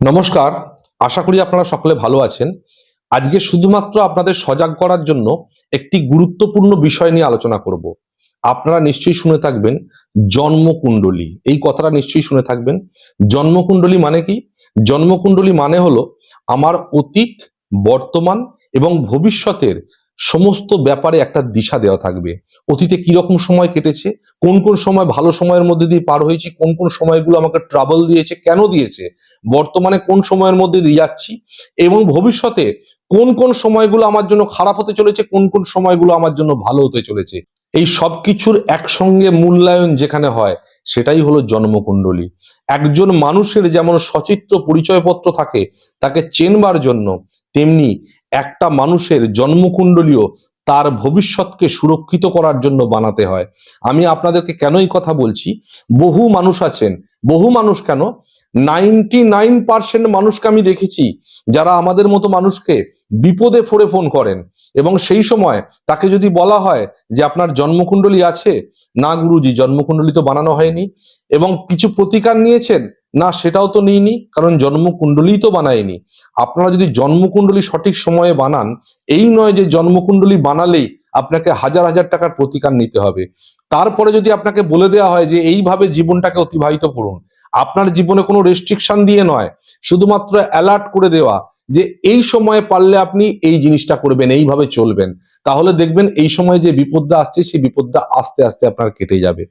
নমস্কার, আশা করি আপনারা সকলে ভালো আছেন। আজকে শুধুমাত্র আপনাদের সজাগ করার জন্য একটি গুরুত্বপূর্ণ বিষয় নিয়ে আলোচনা করব। আপনারা নিশ্চয়ই শুনে থাকবেন, জন্মকুণ্ডলী। এই কথাটা নিশ্চয়ই শুনে থাকবেন। জন্মকুণ্ডলী মানে কি? জন্মকুণ্ডলী মানে হলো আমার অতীত, বর্তমান এবং ভবিষ্যতের সমস্ত ব্যাপারে একটা দিশা দেওয়া থাকবে। অতীতে কীরকম সময় কেটেছে? কোন কোন সময় ভালো সময়ের মধ্যে দিয়ে পার হয়েছি? কোন কোন সময়গুলো আমাকে ট্রাবল দিয়েছে? কেন দিয়েছে? বর্তমানে কোন সময়ের মধ্যে দিয়ে যাচ্ছি? এবং ভবিষ্যতে কোন কোন সময়গুলো আমার জন্য খারাপ হতে চলেছে? কোন কোন সময়গুলো আমার জন্য ভালো হতে চলেছে? এই সব কিছুর একসঙ্গে মূল্যায়ন যেখানে হয়, সেটাই হলো জন্মকুণ্ডলী। একজন মানুষের যেমন সচিত্র পরিচয়পত্র থাকে, তাকে চেনবার জন্য, তেমনি একটা মানুষের জন্মকুণ্ডলীয় তার ভবিষ্যৎকে সুরক্ষিত করার জন্য বানাতে হয়। আমি আপনাদেরকে কেনই কথা বলছি? বহু মানুষ আছেন। বহু মানুষ কেন? নাইনটি নাইন পার্সেন্ট মানুষকে আমি দেখেছি যারা আমাদের মতো মানুষকে বিপদে ফোরে ফোন করেন এবং সেই সময় তাকে যদি বলা হয় যে আপনার জন্মকুণ্ডলী আছে, না গুরুজি, জন্মকুণ্ডলী তো বানানো হয়নি। এবং কিছু প্রতিকার নিয়েছেন না, সেটাও তো নিইনি, কারণ জন্মকুণ্ডলী তো বানায়নি। আপনারা যদি জন্মকুণ্ডলী সঠিক সময়ে বানান, এই নয় যে জন্মকুণ্ডলী বানালেই আপনাকে হাজার হাজার টাকার প্রতিকার নিতে হবে। তারপরে যদি আপনাকে বলে দেওয়া হয় যে এইভাবে জীবনটাকে অতিবাহিত করুন, আপনার জীবনে কোনো রেস্ট্রিকশন দিয়ে নয়, শুধুমাত্র অ্যালার্ট করে দেওয়া যে এই সময়ে পারলে আপনি এই জিনিসটা করবেন, এইভাবে চলবেন। তাহলে দেখবেন এই সময় যে বিপদটা আসছে, সেই বিপদটা আস্তে আস্তে আপনার কেটে যাবে।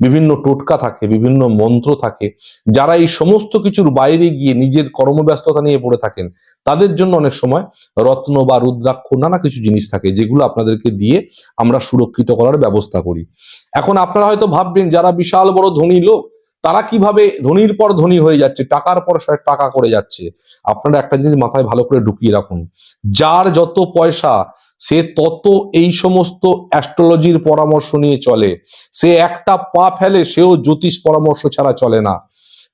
বিভিন্ন টোটকা থাকে, বিভিন্ন মন্ত্র থাকে। যারা এই সমস্ত কিছুর বাইরে গিয়ে নিজের কর্মব্যস্ততা নিয়ে পড়ে থাকেন, তাদের জন্য অনেক সময় রত্ন বা রুদ্রাক্ষ নানা কিছু জিনিস থাকে, যেগুলো আপনাদেরকে দিয়ে আমরা সুরক্ষিত করার ব্যবস্থা করি। এখন আপনারা হয়তো ভাববেন, যারা বিশাল বড় ধনী লোক তারা কীভাবে ধনীর পর ধনী হয়ে যাচ্ছে, টাকার পর টাকা করে যাচ্ছে, আপনারা একটা জিনিস মাথায় ভালো করে ঢুকিয়ে রাখুন। যার যত পয়সা, সে তত এই সমস্ত অ্যাস্ট্রোলজির পরামর্শ নিয়ে চলে। সে একটা পা ফেলে, সেও জ্যোতিষ পরামর্শ ছাড়া চলে না।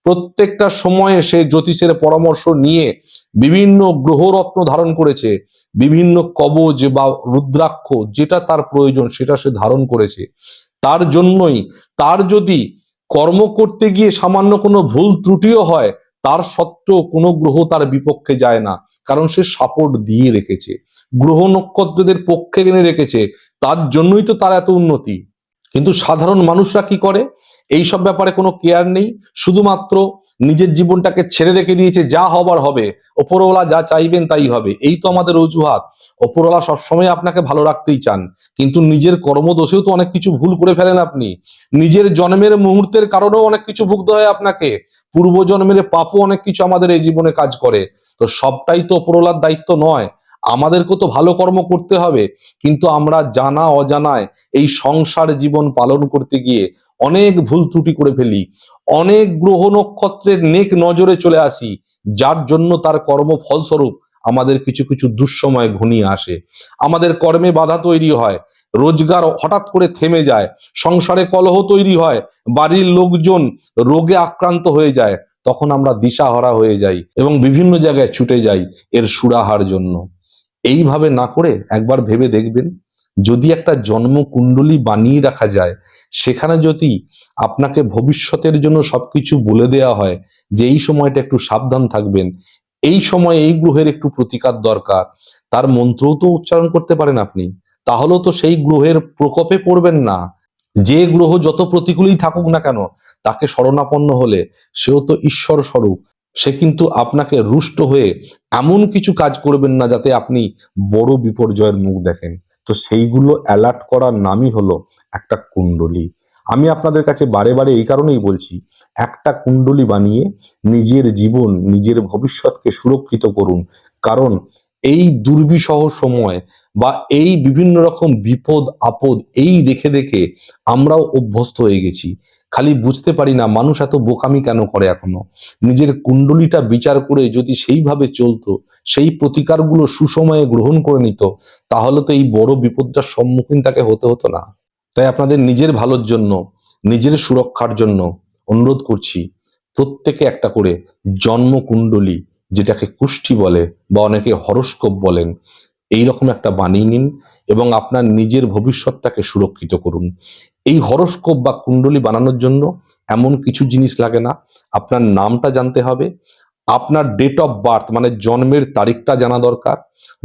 প্রত্যেকটা সময়ে সে জ্যোতিষের পরামর্শ নিয়ে বিভিন্ন গ্রহরত্ন ধারণ করেছে, বিভিন্ন কবজ বা রুদ্রাক্ষ, যেটা তার প্রয়োজন, সেটা সে ধারণ করেছে। তার জন্যই, তার যদি কর্ম করতে গিয়ে সামান্য কোনো ভুল ত্রুটিও হয়, তার সত্ত্বেও কোনো গ্রহ তার বিপক্ষে যায় না, কারণ সে সাপোর্ট দিয়ে রেখেছে, গ্রহ নক্ষত্রদের পক্ষে এনে রেখেছে, তার জন্যই তো তার এত উন্নতি। কিন্তু সাধারণ মানুষরা কি করে? এই সব ব্যাপারে কোনো কেয়ার নেই, শুধুমাত্র নিজের জীবনটাকে ছেড়ে রেখে দিয়েছে, যা হবার হবে, ওপরওয়ালা যা চাইবেন তাই হবে। এই তো আমাদের অজুহাত। ওপরওয়ালা সবসময় আপনাকে ভালো রাখতেই চান। কিন্তু নিজের কর্মদোষেও তো অনেক কিছু ভুল করে ফেলেন আপনি। নিজের জন্মের মুহূর্তের কারণেও অনেক কিছু ভুগতে হয় আপনাকে। পূর্ব জন্মের পাপও অনেক কিছু আমাদের এই জীবনে কাজ করে। তো সবটাই তো ওপরওয়ালার দায়িত্ব নয়। আমাদেরকেও তো ভালো কর্ম করতে হবে। কিন্তু আমরা জানা অজানায় এই সংসার জীবন পালন করতে গিয়ে অনেক ভুল ত্রুটি করে ফেলি, অনেক গ্রহ নক্ষত্রের নেক নজরে চলে আসি, যার জন্য তার কর্ম ফলস্বরূপ আমাদের কিছু কিছু দুঃসময় ঘনিয়ে আসে। আমাদের কর্মে বাধা তৈরি হয়, রোজগার হঠাৎ করে থেমে যায়, সংসারে কলহ তৈরি হয়, বাড়ির লোকজন রোগে আক্রান্ত হয়ে যায়, তখন আমরা দিশাহারা হয়ে যাই এবং বিভিন্ন জায়গায় ছুটে যাই এর সুরাহার জন্য। এইভাবে না করে একবার ভেবে দেখবেন যদি একটা জন্ম কুণ্ডলী বানিয়ে রাখা যায়, সেখানে যদি আপনাকে ভবিষ্যতের জন্য সবকিছু বলে দেওয়া হয় যে এই সময়টা একটু সাবধান থাকবেন, এই সময় এই গ্রহের একটু প্রতিকার দরকার, তার মন্ত্রও তো উচ্চারণ করতে পারেন আপনি, তাহলেও তো সেই গ্রহের প্রকোপে পড়বেন না। যে গ্রহ যত প্রতিকূলই থাকুক না কেন, তাকে শরণাপন্ন হলে সেও তো ঈশ্বর স্বরূপ সে কিন্তু আপনাকে রুষ্ট হয়ে এমন কিছু কাজ করবেন না যাতে আপনি বড় বিপর্যয়ের মুখ দেখেন। তো সেইগুলো অ্যালার্ট করার নামই হলো একটা কুণ্ডলী। আমি আপনাদের কাছে বারে বারে এই কারণেই বলছি, একটা কুণ্ডলী বানিয়ে নিজের জীবন, নিজের ভবিষ্যৎকে সুরক্ষিত করুন। কারণ এই দুর্বিষহ সময় বা এই বিভিন্ন রকম বিপদ, আপদ এই দেখে দেখে আমরাও অভ্যস্ত হয়ে গেছি। খালি বুঝতে পারি না মানুষ এত বোকামি কেন করে এখনও? নিজের কুণ্ডলীটা বিচার করে যদি সেইভাবে চলতো সেই প্রতিকারগুলো সুসময়ে গ্রহণ করে নিত, তাহলে তো এই বড় বিপদটার সম্মুখীন তাকে হতে হতো না। তাই আপনাদের নিজের ভালোর জন্য, নিজের সুরক্ষার জন্য অনুরোধ করছি, প্রত্যেকে একটা করে জন্ম কুণ্ডলী যেটাকে কুষ্টি বলে বা অনেকে হরস্কোপ বলেন এই রকম একটা বানিয়ে নিন এবং আপনার নিজের ভবিষ্যৎটাকে সুরক্ষিত করুন। এই হরস্কোপ বা কুণ্ডলী বানানোর জন্য এমন কিছু জিনিস লাগে না। আপনার নামটা জানতে হবে আপনার ডেট অফ বার্থ মানে জন্মের তারিখটা জানা দরকার,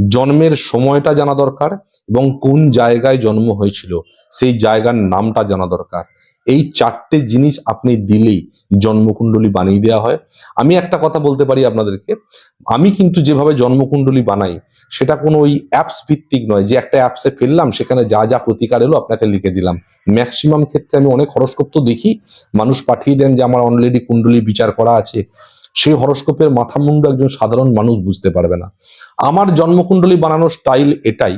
জন্মের সময়টা জানা দরকার এবং কোন জায়গায় জন্ম হয়েছিল, সেই জায়গার নামটা জানা দরকার। এই চারটে জিনিস আপনি দিলেই জন্মকুণ্ডলী বানিয়ে দেওয়া হয়। আমি একটা কথা বলতে পারি আপনাদেরকে, আমি কিন্তু যেভাবে জন্মকুণ্ডলী বানাই, সেটা কোনো ওই অ্যাপস ভিত্তিক নয়, যে একটা অ্যাপসে ফেললাম, সেখানে যা যা প্রতিকার এলো আপনাকে লিখে দিলাম। ম্যাক্সিমাম ক্ষেত্রে আমি অনেক হরস্কোপ দেখি, মানুষ পাঠিয়ে দেন যে আমার অলরেডি কুণ্ডলী বিচার করা আছে। সেই হরস্কোপের মাথা মুন্ডু একজন সাধারণ মানুষ বুঝতে পারবে না। আমার জন্মকুণ্ডলী বানানোর স্টাইল এটাই।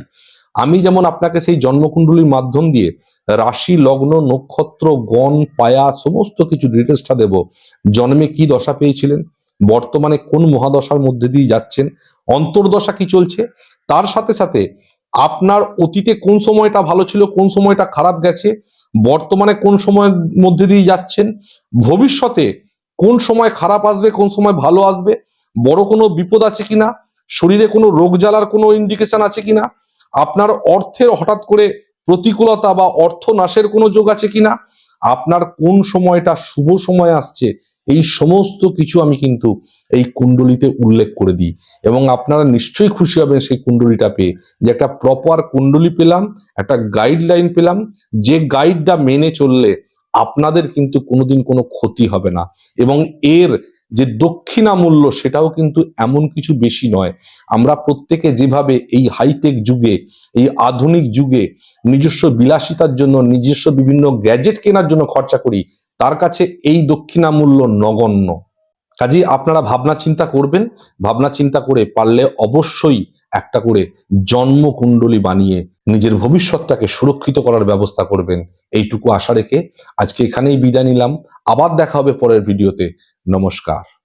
আমি যেমন আপনাকে সেই জন্মকুণ্ডলীর মাধ্যম দিয়ে রাশি, লগ্ন, নক্ষত্র, গণ, পায়া, সমস্ত কিছু ডিটেলসটা দেব। জন্মে কি দশা পেয়েছিলেন? বর্তমানে কোন মহাদশার মধ্যে দিয়ে যাচ্ছেন? অন্তর্দশা কি চলছে? তার সাথে সাথে আপনার অতীতে কোন সময়টা ভালো ছিল, কোন সময়টা খারাপ গেছে? বর্তমানে কোন সময়ের মধ্যে দিয়ে যাচ্ছেন? ভবিষ্যতে কোন সময় খারাপ আসবে, কোন সময় ভালো আসবে, বড় কোনো বিপদ আছে কিনা, শরীরে কোনো রোগ জ্বালার কোনো ইন্ডিকেশন আছে কিনা, আপনার অর্থের হঠাৎ করে প্রতিকূলতা বা অর্থ নাশের কোনো যোগ আছে কিনা, আপনার কোন সময়টা শুভ সময় আসছে, এই সমস্ত কিছু আমি কিন্তু এই কুণ্ডলিতে উল্লেখ করে দিই। এবং আপনারা নিশ্চয়ই খুশি হবেন সেই কুণ্ডলিটা পেয়ে যে একটা প্রপার কুণ্ডলি পেলাম, একটা গাইডলাইন পেলাম, যে গাইডটা মেনে চললে আপনাদের কিন্তু কোনোদিন কোনো ক্ষতি হবে না। এবং এর যে দক্ষিণা মূল্য সেটাও কিন্তু এমন কিছু বেশি নয়। আমরা প্রত্যেকে যেভাবে এই হাইটেক যুগে, এই আধুনিক যুগে নিজস্ব বিলাসিতার জন্য, নিজস্ব বিভিন্ন গ্যাজেট কেনার জন্য খরচা করি, তার কাছে এই দক্ষিণা মূল্য নগণ্য। কাজেই আপনারা ভাবনা চিন্তা করবেন। ভাবনা চিন্তা করে পারলে অবশ্যই একটা করে জন্ম কুণ্ডলী বানিয়ে নিজের ভবিষ্যৎটাকে সুরক্ষিত করার ব্যবস্থা করবেন। এইটুকু আশা রেখে আজকে এখানেই বিদায় নিলাম। আবার দেখা হবে পরের ভিডিওতে। নমস্কার।